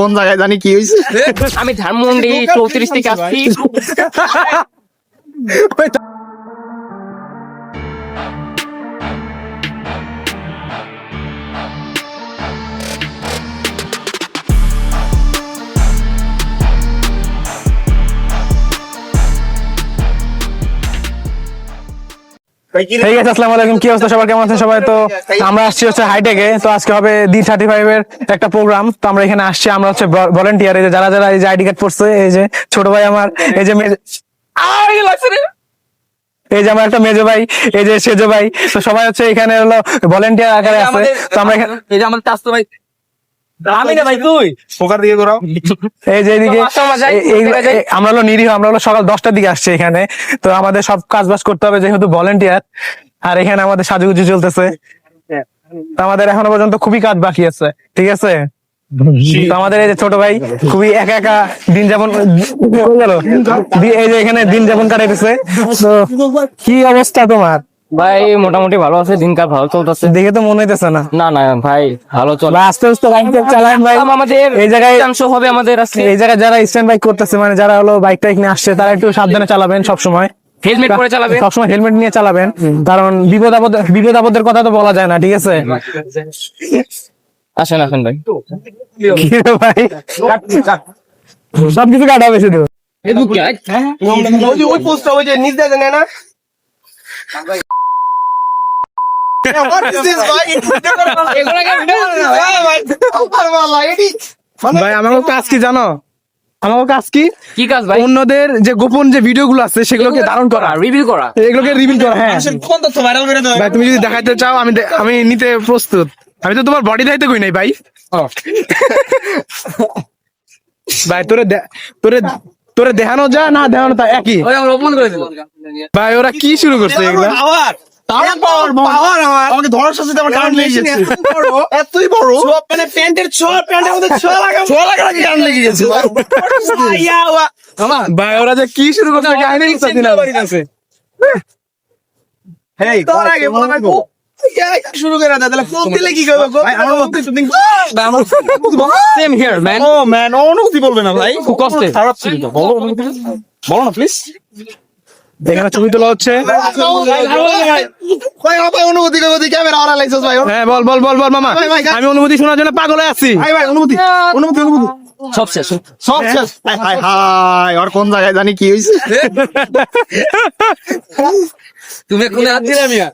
কোন জায়গায় জানি কি হয়েছে আমি ধানমন্ডি চৌত্রিশ থেকে আসছি। ঠিক আছে আসসালামু আলাইকুম। কি অবস্থা? সবার কেমন আছেন? সবাই তো আমরা আসছি হচ্ছে হাইটেকে তো আজকে হবে ডি থার্টি ফাইভ এর একটা প্রোগ্রাম তো আমরা এখানে আসছি। আমরা হচ্ছে ভলেন্টিয়ার এই যে যারা যারা এই যে আইডি কার্ড পড়ছে এই যে ছোট ভাই আমার এই যে এই যে আমার একটা মেজো ভাই এই যে সেজো ভাই। তো সবাই হচ্ছে এখানে হলো ভলেন্টিয়ার আকারে আছে। তো আমরা এখানে এই যে আমাদের ভাই। আমি না ভাই তুই? পোকার দিকে ঘোরাও। এই যে এদিকে মাস্টার মশাই, এই- এই- দেখা যায়। এই- আমরা হলো নিরীহ আমরা হলো সকাল দশটার দিকে আসছি এখানে। তো আমাদের সব কাজ বাজ করতে হবে যেহেতু ভলেন্টিয়ার আর এখানে আমাদের সাজুগুজু চলতেছে। তো আমাদের এখনও পর্যন্ত খুবই কাজ বাকি আছে ঠিক আছে? তো আমাদের এই যে ছোট ভাই খুবই একা একা দিন যাপন গেল এই যে এখানে দিন যাপন কাটাইতেছে। তো কি অবস্থা তোমার? ভাই মোটামুটি ভালো আছে দিনকাল ভালো চলতেছে। দেখে তো মনে হইতেছে না। না না ভাই ভালো চলে আস্তে আস্তে বাইক চালান ভাই। আমাদের এই জায়গায় অংশ হবে আমাদের আজকে। এই জায়গায় যারা স্ট্যান্ড বাইক করতেছে মানে যারা হলো বাইক টাইক নিয়ে আসছে তারা একটু সাবধানে চালাবেন সবসময়। হেলমেট পরে চালাবে সবসময় হেলমেট নিয়ে চালাবেন। কারণ বিপদ আপদ বিপদ আপদের কথা তো বলা যায় না ঠিক আছে? আসেন আসেন ভাই। ভাই? সবকিছু কাটাবে শুধু ওই পোস্টটা ওই যে নিজ নিচ দিয়ে ভাই আমাকে কাজ কি জানো? আমাকে কাজ কি? কি কাজ ভাই? অন্যদের যে গোপন যে ভিডিও গুলো আছে সেগুলোকে ধারণ করা। রিভিউ করা। এগুলোকে রিভিল করা হ্যাঁ। কোন তথ্য ভাইরাল করে দেবে ভাই তুমি যদি দেখাইতে চাও আমি আমি নিতে প্রস্তুত। আমি তো তোমার বডি দাইতে কই নাই ভাই। ভাই তোরে তোরে তোরে দেখানো যা না দেখানো তা একই। ভাই ওরা কি শুরু করছে এগুলা? পাওয়ার পাওয়ার আমার আমাকে ধরার সাথে আমার কারণ লেগে গেছে। এতই বড়। মানে প্যান্টের ছোঁয়া প্যান্টের মধ্যে ছোঁয়া লাগা ছোঁয়া লাগার আগে কারণ লেগে গেছে। ইয়া ওয়া। আমার ভাই ওরা যে কি শুরু করছে কাহিনী বুঝতেছি না হেই তোর আগে বলা ভাই ও, শুরু করে দাও তাহলে ফোন দিলে কি করবে গো? আমার মধ্যে শুটিং সেম হিয়ার ম্যান ও ম্যান অনুভূতি বলবে না ভাই। খুব কষ্টে। খারাপ ছিল বলো বলো। না প্লিজ এখানে ছবি তোলা হচ্ছে। ভাই ভাই ক্যামেরা লাইসেন্স হ্যাঁ বল বল বল বল মামা। ভাই, ভাই, আমি অনুমতি শোনার জন্য পাগল হয়ে আছি। ভাই ভাই অনুভূতি অনুভূতি অনুভূতি সব শেষ। সব শেষ। হাই হাই হাই আর কোন জায়গায় জানি কি হয়েছে তুমি কোন হাত দিলে মিয়া।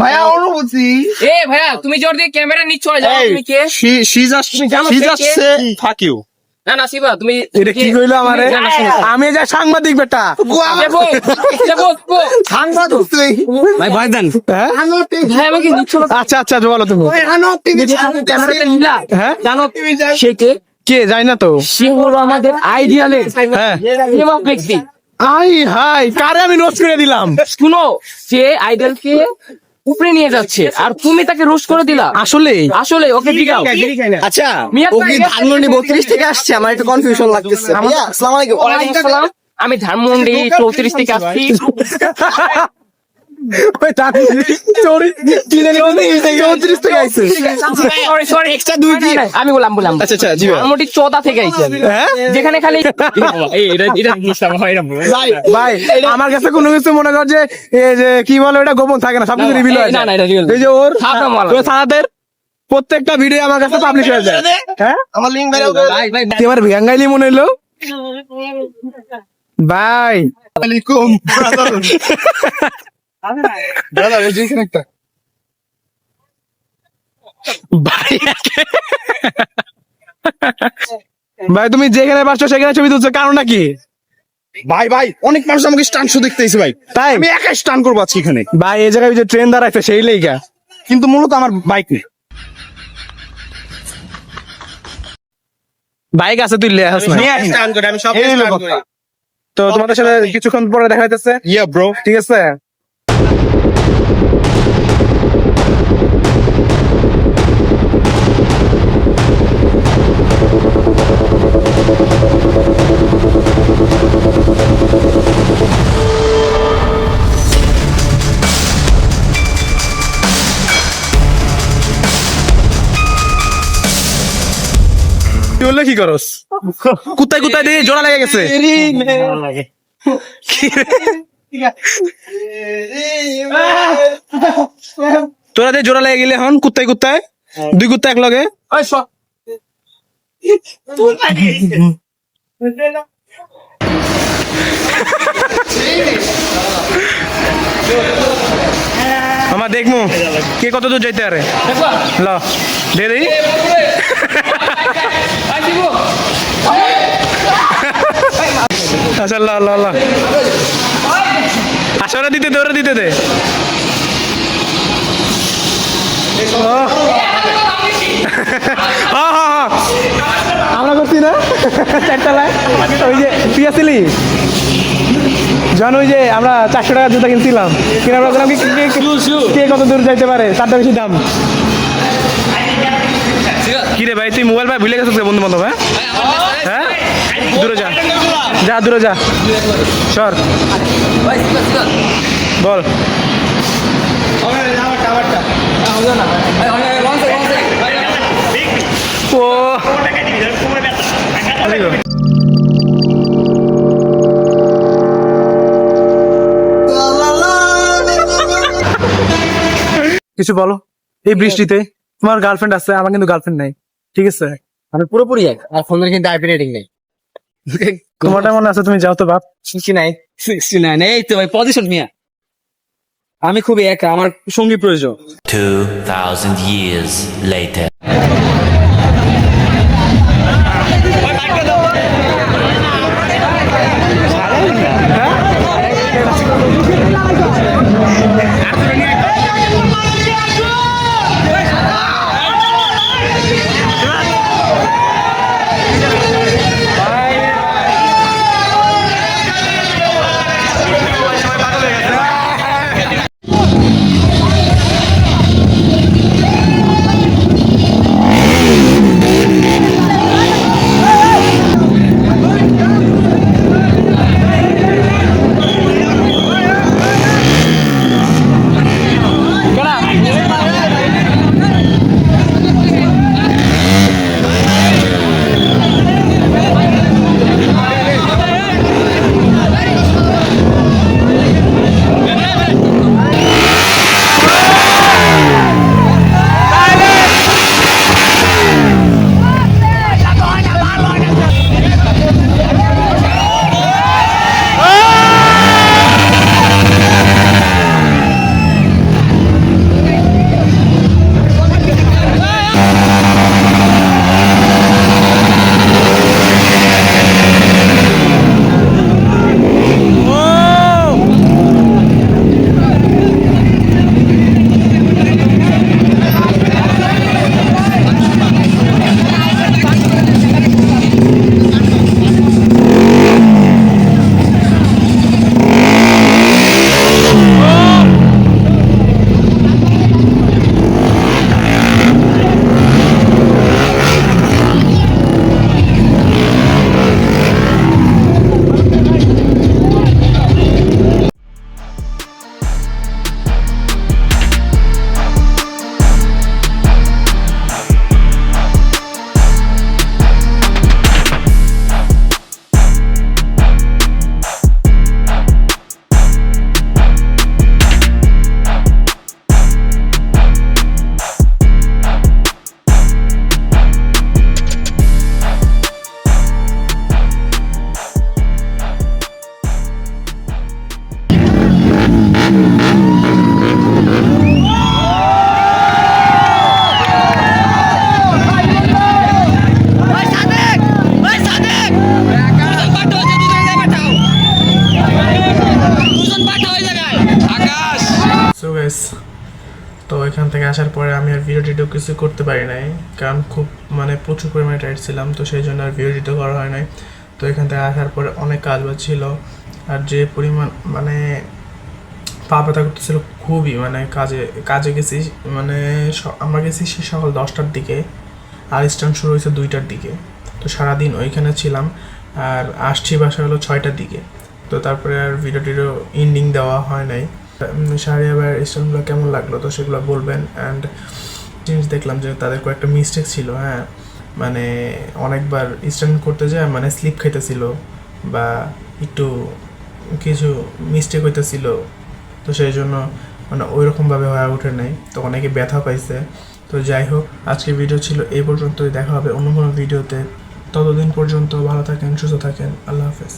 ভাইয়া অনুভূতি এ ভাইয়া তুমি জোর দিয়ে ক্যামেরা নিচ চলে যাও। তুমি কে? she she just জানো she say just K? Say fuck you না না শিবা তুমি এটা কি কইলো আমারে? না, না, শোনো। আমি যা সাংবাদিক বেটা। যাব। সাংবাদিক ভাই দেন। হ্যাঁ? নিচ চলে আচ্ছা আচ্ছা বলো তুমি। হ্যাঁ? জানো সে কে? কে? জানি না তো। সে হলো আমাদের আইডিয়ালের হ্যাঁ। ব্যক্তি? আই হাই কারে আমি নোট করে দিলাম? শুনো সে আইডলকে উপরে নিয়ে যাচ্ছে। আর তুমি তাকে রোস্ট করে দিলা। আসলে? আসলে ওকে জিগাও। আচ্ছা মিয়া ও কি ধানমন্ডি 32 থেকে আসছে আমার একটু কনফিউশন লাগতেছে। আসসালামু আলাইকুম। ওয়ালাইকুম আসসালাম। আমি ধানমন্ডি চৌত্রিশ থেকে আসছি। ওই টাকা চৌরি কি চৌত্রিশ থেকে আইছে। সরি সরি এক্সট্রা দুই আমি বললাম বললাম। আচ্ছা আচ্ছা জি ভাই চৌদা থেকে আইছি। হ্যাঁ? যেখানে খালি ভাই আমার কাছে কোনো কিছু মনে কর যে কি বলে ওটা গোপন থাকে না সবকিছু রিভিল হয় না, না, এটা real এই যে ওর সাদা মাল। ওর সাদাদের প্রত্যেকটা ভিডিও আমার কাছে পাবলিশ হয়ে যায়। হ্যাঁ? আমার লিংক ভাইরাল ভাই ভাই তুই ভিয়াঙ্গাইলি মনে হলো ভাই। আলাইকুম ব্রাদার এই জিনিস একটা। ভাই ভাই তুমি যেখানে পারছ সেখানে ছবি তুলছো কারণটা কি ভাই ভাই অনেক মানুষ আমাকে স্টান শো দেখতেছে ভাই। তাই? আমি একাই স্টান করব আজকে এখানে। ভাই এই জায়গায় যে ট্রেন দাঁড়াইছে সেই লেগা। কিন্তু মূলত আমার বাইক নেই। বাইক আছে তুই লিয়ে আসিস না। স্টান করে আমি সব স্টান করি। তো তোমাদের সাথে কিছুক্ষণ পরে দেখা যাইতেছে ইয়া ব্রো ঠিক আছে? বললে কি করস কুত্তায় কুত্তায় দিয়ে জোড়া লেগে গেছে তোরা দিয়ে জোড়া লেগে গেলে এখন কুত্তায় কুত্তায়। দুই কুত্তা এক লগে আমার দেখমু কে কত দূর যাইতে আরে? ল দে দেই আচ্ছা ল ল ল আচ্ছা ওরা দিতে দে ওরা দিতে দে। হ্যাঁ, হ্যাঁ, হ্যাঁ। আমরা করছি না? চারতলায়? ওই যে তুই আসছিলি জান ওই যে আমরা চারশো টাকা জুতা কিনছিলাম। কিনে আমরা বললাম কে- কে- কে কত দূর যাইতে পারে? তারটা বেশি দাম। কি রে ভাই তুই মোবাইল ভাই ভুলে গেছিস বন্ধু বান্ধব হ্যাঁ? হ্যাঁ? দূরে যা। যা, দূরে যা। সর। বল। ও। কিছু বলো। এই বৃষ্টিতে তোমার গার্লফ্রেন্ড আছে, আমার কিন্তু গার্লফ্রেন্ড নাই। ঠিক আছে? আমি পুরোপুরি এক, আর ফোনের কিন্তু আইপি রেটিং নেই। তোমারটা মনে আছে তুমি যাও তো বাপ। সিক্সটি নাইন সিক্সটি নাইন এই তো ভাই পজিশন মিয়া আমি খুবই একা আমার সঙ্গী প্রয়োজন। 2,000 years later. গাইস তো এখান থেকে আসার পরে আমি আর ভিডিও টিডিও কিছু করতে পারি নাই, কারণ খুব মানে প্রচুর পরিমাণে টাইট ছিলাম, তো সেই জন্য আর ভিডিও টিডিও করা হয় নাই। তো এখান থেকে আসার পরে অনেক কাজ ছিল, আর যে পরিমাণ মানে পা ব্যথা করতেছিল খুবই মানে কাজে কাজে গেছি মানে আমরা গেছি সে সকাল দশটার দিকে, আর স্টান শুরু হয়েছে দুইটার দিকে। তো সারাদিন ওইখানে ছিলাম, আর আসছি বাসা হলো ছয়টার দিকে। তো তারপরে আর ভিডিও টিডিও ইন্ডিং দেওয়া হয় নাই। শাহরিয়াবার স্টানগুলো কেমন লাগল? তো সেগুলো বলবেন। অ্যান্ড জিনিস দেখলাম যে তাদের কয়েকটা মিস্টেক ছিল হ্যাঁ মানে অনেকবার স্ট্যান্ড করতে যায় মানে স্লিপ খাইতেছিল বা একটু কিছু মিস্টেক হইতেছিল, তো সেই জন্য মানে ওই রকমভাবে হয়ে ওঠে নাই। তো অনেকে ব্যথা পাইছে। তো যাই হোক, আজকের ভিডিও ছিল এই পর্যন্তই। দেখা হবে অন্য কোনো ভিডিওতে ততদিন পর্যন্ত ভালো থাকেন, সুস্থ থাকেন। আল্লাহ হাফেজ।